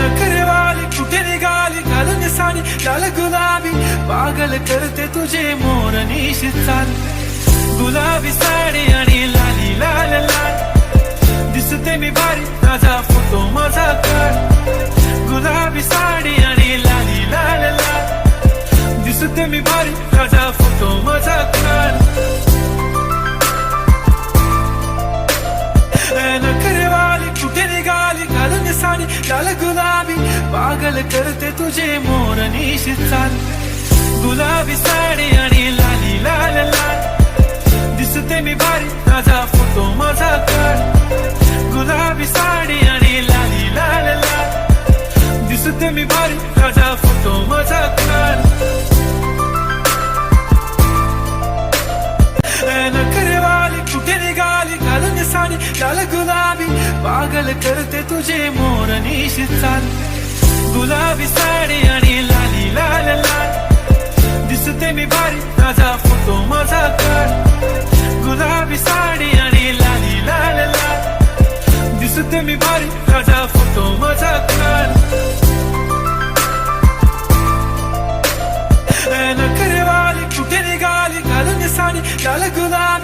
नखरेवाली कुठे निघाली घालून साडी? लाल गुलाबी पागल करते तुझे मोर निशी चाल गुलाबी साडी आणि लाली लाल लाल. दिसते मी भारी माझा फोटो माझा काढ गुलाबी साडी आणि लाली लाल लाल. दिसते मी भारी माझा माझा लाल गुलाबी पागल करते तुझे मोर निशी गुलाबी साडी आणि लाली लाल लाल. दिसते मी भारी माझा फोटो माझा काढ गुलाबी साडी आणि लाली लाल लाल. दिसते मी भारी गाणे लाल गुलाबी पागल करते तुझे मोर चाल गुलाबी साडी आणि लाली लाल लाल. दिसते मी बारी ताजा फोटो माझा काढ गुलाबी साडी आणि लाली लाल लाल. दिसते मी बारी ताजा फोटो माझा काढ नखरवाली कुठे निघाली? घालून साडी लाल गुलाब.